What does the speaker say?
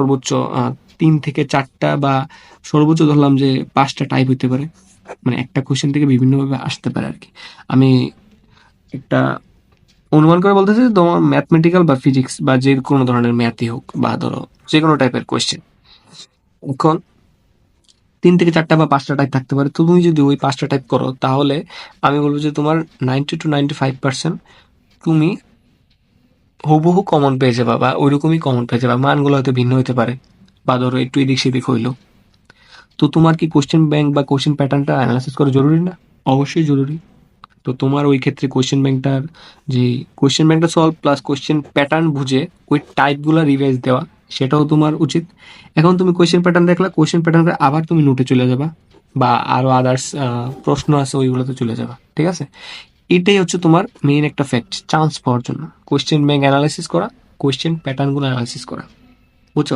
সর্বোচ্চ তিন থেকে চারটা বা সর্বোচ্চ ধরলাম যে পাঁচটা টাইপ হতে পারে। মানে একটা কোশ্চেন থেকে বিভিন্নভাবে আসতে পারে আর কি আমি একটা অনুমান করে বলতেছি তোমার ম্যাথমেটিক্যাল বা ফিজিক্স বা যে কোনো ধরনের ম্যাথই হোক বা ধরো যে কোনো টাইপের কোয়েশ্চেন এখন তিন থেকে চারটা বা পাঁচটা টাইপ থাকতে পারে। তুমি যদি ওই পাঁচটা টাইপ করো, তাহলে আমি বলব যে তোমার ninety two ninety five percent তুমি হুবহু কমন পেয়ে যাবা বা ওইরকমই কমন পেয়ে যাবা। মানগুলো হয়তো ভিন্ন হতে পারে। বা ধরো একটু এদিক সেদিক হইল। তো তোমার কি কোশ্চেন ব্যাংক বা কোশ্চেন প্যাটার্নটা অ্যানালাইসিস করা জরুরি না? অবশ্যই জরুরি। তো তোমার ওই ক্ষেত্রে কোশ্চেন ব্যাংকটার যে কোশ্চেন ব্যাংকটা সলভ প্লাস কোশ্চেন প্যাটার্ন বুঝে ওই টাইপগুলো রিভাইজ দেওয়া সেটাও তোমার উচিত। এখন তুমি কোশ্চেন প্যাটার্ন দেখলা কোশ্চেন প্যাটার্ন করে আবার তুমি নোটে চলে যাবা বা আরও আদার্স প্রশ্ন আছে ওইগুলোতে চলে যাবা। ঠিক আছে? এটাই হচ্ছে তোমার মেইন একটা ফ্যাক্ট চান্স পাওয়ার জন্য। কোশ্চেন ব্যাংক অ্যানালাইসিস করা কোশ্চেন প্যাটার্নগুলো অ্যানালাইসিস করা। বুঝছ?